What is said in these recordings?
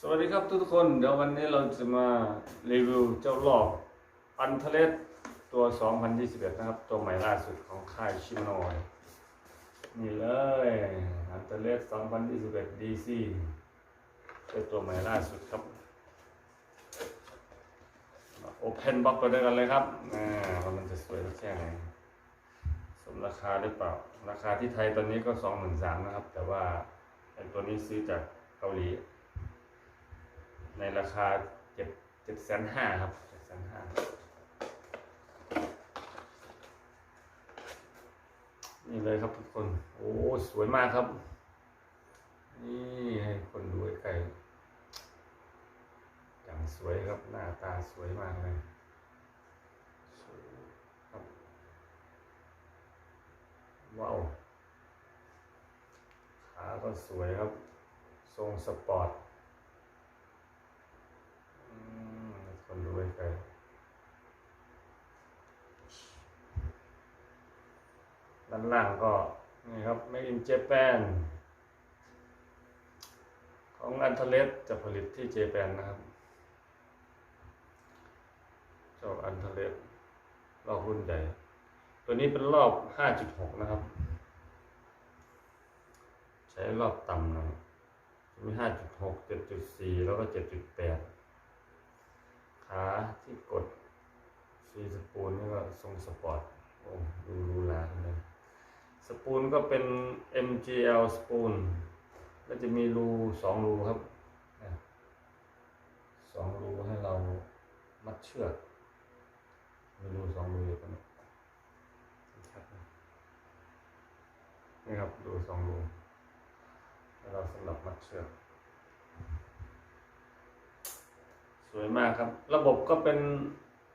สวัสดีครับทุกคน เดี๋ยววันนี้เราจะมารีวิวเจ้ารอบอันเทเลสตัว 2021 นะครับ ตัวใหม่ล่าสุดของค่ายชิมโนยนี่เลยอันเทเลส2021 DC เป็นตัวใหม่ล่าสุดครับโอเพนบ็อกไปด้วยกันเลยครับอ่าว่ามันจะสวยแค่ไหนสมราคาหรือเปล่า ราคาที่ไทยตอนนี้ก็ 23,000นะครับ แต่ว่าไอตัวนี้ซื้อจากเกาหลี ในราคาเจ็ดเจ็ดแสนห้าครับเจ็ดแสนห้านี่เลยครับทุกคน โอ้ สวยมากครับ นี่ให้คนดูใกล้ๆอย่างสวยครับ หน้าตาสวยมากเลยสวยครับว้าวขาก็สวยครับ ทรงสปอร์ต อืมคนดู ไกลด้านล่างก็นี่ครับ Made in Japan ของอันเทเลสจะผลิตที่เจแปนนะครับเจ้าอันเทเลสรอบรุ่นใหญ่ตัวนี้เป็นรอบ 5.6 นะครับ ใช้รอบต่ำหน่อยมี 5.6 7.4 แล้วก็ 7.8 ขาที่กดซีสปูนนี่ก็ทรงสปอร์ตโอ้ดูรูลาเลยสปูนก็เป็น MGL สปูนแล้วจะมีรูสองรูครับสองรูให้เรามัดเชือกมีรูสองรูอยู่ตรงนี้นี่ครับรูสองรูให้เราสำหรับมัดเชือก ส วยมากครับ ระบบก็เป็น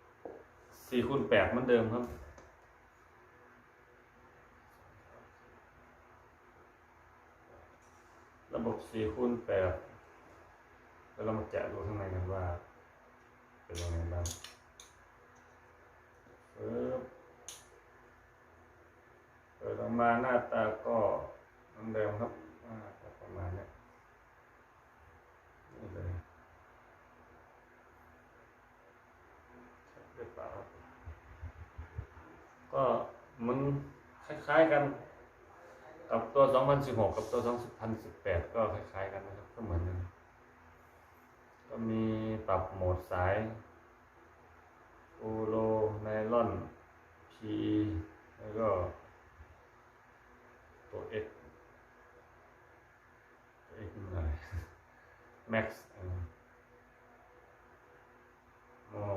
4คูณ8เหมือนเดิมครับ ระบบ4คูณ8แล้วเรามาแกะดูข้างในกันว่า เป็นยังไงบ้างเปิดออกมาหน้าตาก็เหมือนเดิมครับประมาณนี้เลย หรือเปล่า ก็มันคล้ายๆกันกับตัว 2016 กับตัว 2018 ก็คล้ายๆกันนะครับก็เหมือนกันก็มีปรับโหมดสายฟูโรไนลอน พีแล้วก็ตัว X ตัว X มันอะไร Max โมโน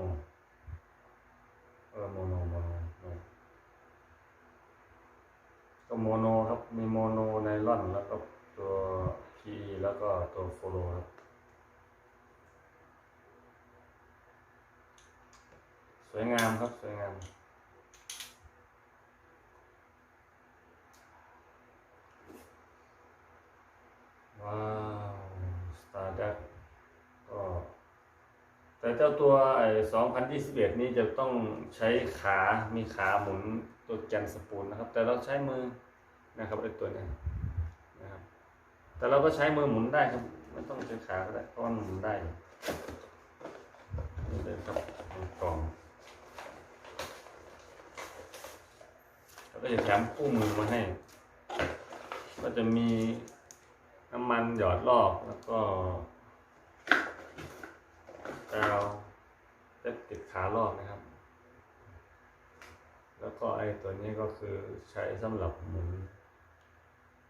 เออโมโนโมโนเออ ก็โมโนครับ มีโมโนไนลอนแล้วก็ตัว PE แล้วก็ตัวโฟโลครับ สวยงามครับ สวยงาม ว้าวสตาร์ดักก็แต่เจ้าตัวไอ้2021 นี้จะต้องใช้ขา มีขาหมุน ตัวแกนสปูลนะครับ แต่เราใช้มือนะครับไอ้ตัวนี้นะครับ แต่เราก็ใช้มือหมุนได้ครับไม่ต้องใช้ขาก็ได้เพราะมันหมุนได้นี่เลยครับกล่องแล้วก็จะแถมคู่มือมาให้ ก็จะมีน้ำมันหยอดลอกแล้วก็กาวเล็บติดขาลอกนะครับ แล้วก็ไอ้ตัวนี้ก็คือใช้สำหรับหมุน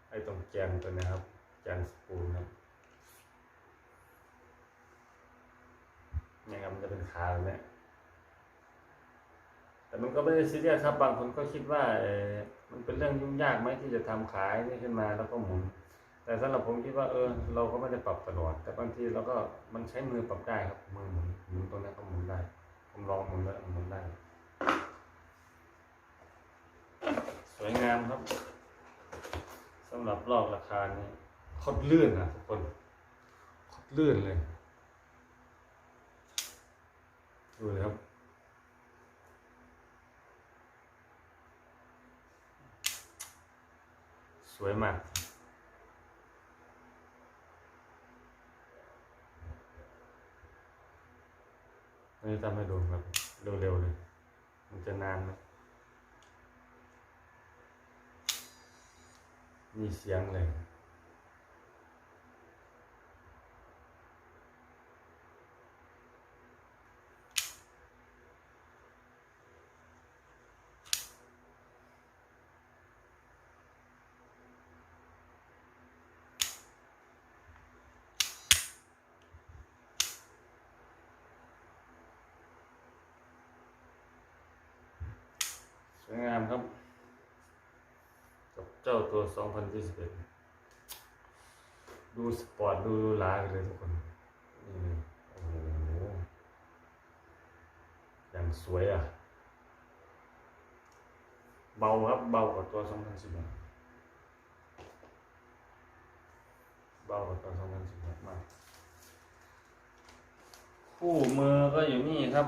ไอ้ตรงแกนตัวนี้ครับแกนสปูลครับเนี่ยครับมันจะเป็นขาแบบนี้แต่มันก็ไม่ได้ซีเรียสครับ บางคนก็คิดว่าเออมันเป็นเรื่องยุ่งยากไหมที่จะทำขายนี่ขึ้นมาแล้วก็หมุน แต่สำหรับผมคิดว่าเออ เราก็ไม่ได้ปรับตลอด แต่บางทีเราก็มันใช้มือปรับได้ครับมือหมุนหมุนตรงนี้ก็หมุนได้ ผมลองหมุนแล้วหมุนได้ ส วยงามครับสำหรับรอบราคานี้โคตรลื่อนนะทุกคนโคตรลื่อนเลย ดูเลยครับสวยมากอันนี้ทำให้ดูครับ เร็วๆเลย มันจะนานไหม มีเสียงเลย สวยงามครับ กับ เจ้าตัว 2021 ดูสปอร์ตดูหลากเลยทุกคนนี่เลยโอ้โหอย่างสวยอะ เบาครับ เบากว่าตัว 2016เบากว่าตัว 2016มากคู่มือก็อยู่นี่ครับ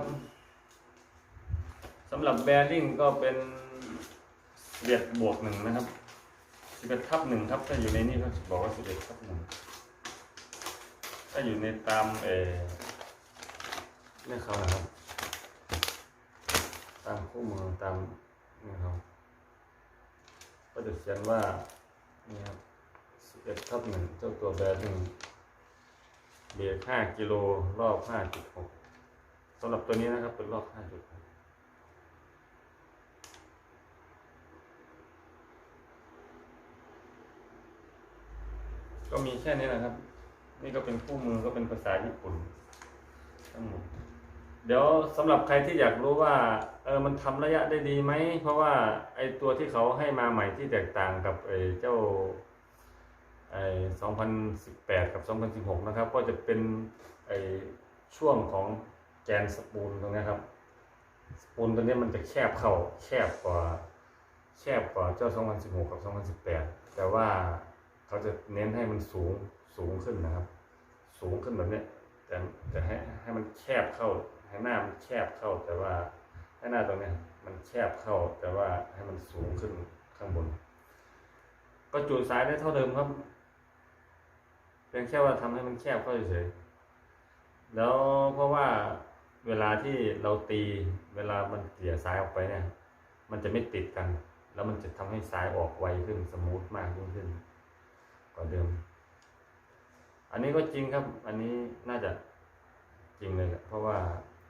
สำหรับแบริ่งก็เป็น11บวกหนึ่งนะครับ 11ทับหนึ่งครับ ถ้าอยู่ในนี่ก็บอกว่า11ทับหนึ่งถ้าอยู่ในตามเออเนี่ยเขานะครับ ตามคู่มือตามนี่เขาก็จะเขียนว่านี่ครับ11ทับหนึ่งเจ้าตัวแบริ่งเบียรก5กิโลรอบ5.6สำหรับตัวนี้นะครับเป็นรอบ5.6ก็ ก็มีแค่นี้นะครับ นี่ก็เป็นคู่มือก็เป็นภาษาญี่ปุ่นทั้งหมดเดี๋ยวสำหรับใครที่อยากรู้ว่าเออมันทำระยะได้ดีไหม เพราะว่าไอตัวที่เขาให้มาใหม่ที่แตกต่างกับไอเจ้าไอ2018 กับ 2016 นะครับ ก็จะเป็นไอช่วงของแกนสปูลตรงนี้ครับ สปูลตัวนี้มันจะแคบเข้าแคบกว่าแคบกว่าเจ้า 2016 กับ 2018 แต่ว่า เขาจะเน้นให้มันสูงสูงขึ้นนะครับ สูงขึ้นแบบนี้แต่แต่ให้ให้มันแคบเข้า ให้หน้ามันแคบเข้า แต่ว่าให้หน้าตรงนี้มันแคบเข้า แต่ว่าให้มันสูงขึ้นข้างบน ก็จูดสายได้เท่าเดิมครับเพียงแค่ว่าทำให้มันแคบเข้าเฉยๆแล้วเพราะว่าเวลาที่เราตีเวลามันเกี่ยสายออกไปเนี่ย มันจะไม่ติดกัน แล้วมันจะทำให้สายออกไวขึ้นสมูทมากยิ่งขึ้น ว่าเดิม อันนี้ก็จริงครับ อันนี้น่าจะจริงเลยแหละเพราะว่า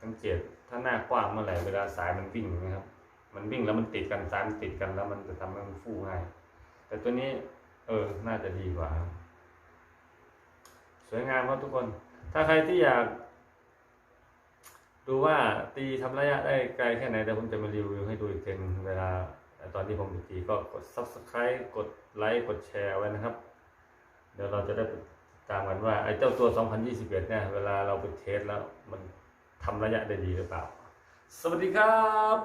สังเกตถ้าหน้ากว้างเมื่อไหร่เวลาสายมันวิ่งนะครับ มันวิ่งแล้วมันติดกันสายมันติดกันแล้วมันจะทำให้มันฟูง่าย แต่ตัวนี้ เออ น่าจะดีกว่า สวยงามครับทุกคน ถ้าใครที่อยาก ดูว่าตีทำระยะได้ไกลแค่ไหนเดี๋ยวผมจะมารีวิวให้ดูอีกทีหนึงเวลาตอนที่ผมตีก็กด subscribe กดไลค์กดแชร์ไว้นะครับ เดี๋ยวเราจะได้ตามกันว่าไอ้เจ้าตัว 2021 เนี่ย เวลาเราไปเทสแล้วมันทำระยะได้ดีหรือเปล่า สวัสดีครับ